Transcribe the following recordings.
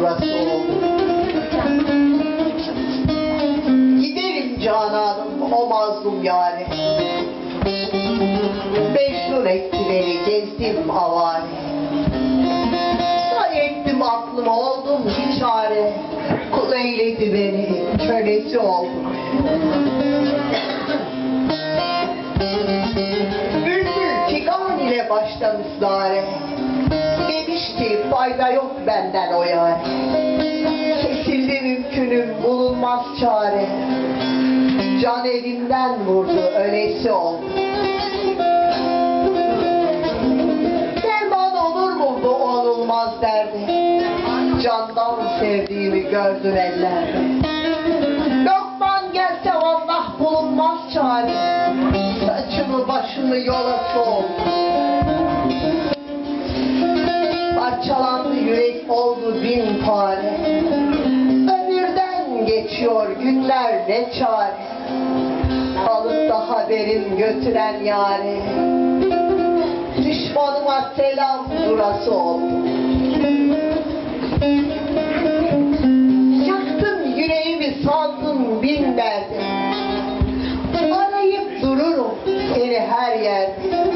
burası oldu. Giderim cananım o mazlum yâre. Mecnun etti beni gezdim avare. Say ettim aklım oldum bir çare. Kul eyledi beni kölesi oldum. Bülbül figan ile başlamış zare. Ki fayda yok benden o yare. Kesildi mümkünüm bulunmaz çare. Can elimden vurdu ölesi oldu. Derman olur mu bu olulmaz derdi. Candan sevdiğimi gördün ellerde. Lokman gelse Allah bulunmaz çare. Saçımı başımı yola sol. Oldu bin pare. Ömürden geçiyor günler ne çare. Alıp da haberim götüren yare. Düşmanıma selam durası oldu. Yaktın yüreğimi sandın bin derdim. Arayıp dururum seni her yerde.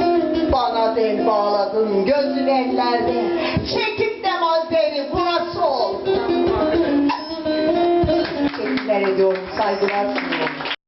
Bana del bağladın gözün ellerde. Çekip de mazleri burası oldu. Ediyorum, saygılar sunuyorum.